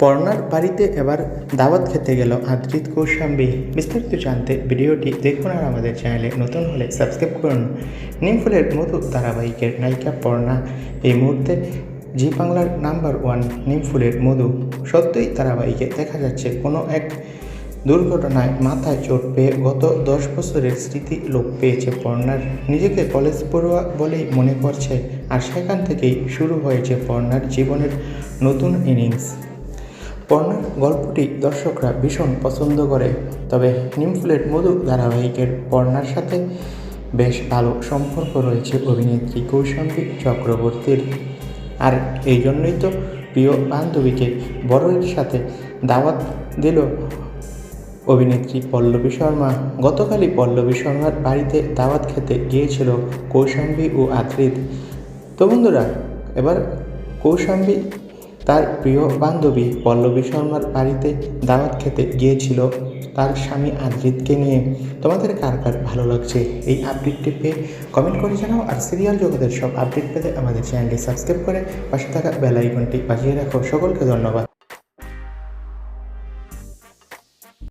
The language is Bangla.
পর্ণার বাড়িতে এবার দাওয়াত খেতে গেল আদ্রিত কৌশাম্বী। বিস্তারিত জানতে ভিডিওটি দেখুন আর আমাদের চ্যানেলে নতুন হলে সাবস্ক্রাইব করুন। নিমফুলের মধু ধারাবাহিকের নায়িকা পর্ণা এই মুহূর্তে জি বাংলার নাম্বার ওয়ান নিমফুলের মধু। সত্যই ধারাবাহিকে দেখা যাচ্ছে কোনো এক দুর্ঘটনায় মাথায় চোট পেয়ে গত দশ বছরের স্মৃতি লোপ পেয়েছে পর্ণার নিজেকে কলেজ পড়ুয়া বলেই মনে করছে আর সেখান থেকেই শুরু হয়েছে পর্ণার জীবনের নতুন ইনিংস। পর্ণার গল্পটি দর্শকরা ভীষণ পছন্দ করে, তবে নিমফুলের মধু ধারাবাহিকের পর্ণার সাথে বেশ ভালো সম্পর্ক রয়েছে অভিনেত্রী কৌশাম্বী চক্রবর্তীর। আর এই জন্যই তো প্রিয় বান্ধবীকে বড়ের সাথে দাওয়াত দিল অভিনেত্রী পল্লবী শর্মা। গতকালই পল্লবী শর্মার বাড়িতে দাওয়াত খেতে গিয়েছিল কৌশাম্বী ও আদ্রিত। তো বন্ধুরা, এবার কৌশাম্বী তার প্রিয় বান্ধবী পল্লবী শর্মার বাড়িতে দাওয়াত খেতে গিয়েছিল তার স্বামী আদ্রিতকে নিয়ে। তোমাদের কার কার ভালো লাগছে এই আপডেটটি পেয়ে কমেন্ট করে জানাও আর সিরিয়াল জগতের সব আপডেট পেতে আমাদের চ্যানেলটি সাবস্ক্রাইব করে পাশে থাকা বেল আইকনটি বাজিয়ে রাখো। সকলকে ধন্যবাদ।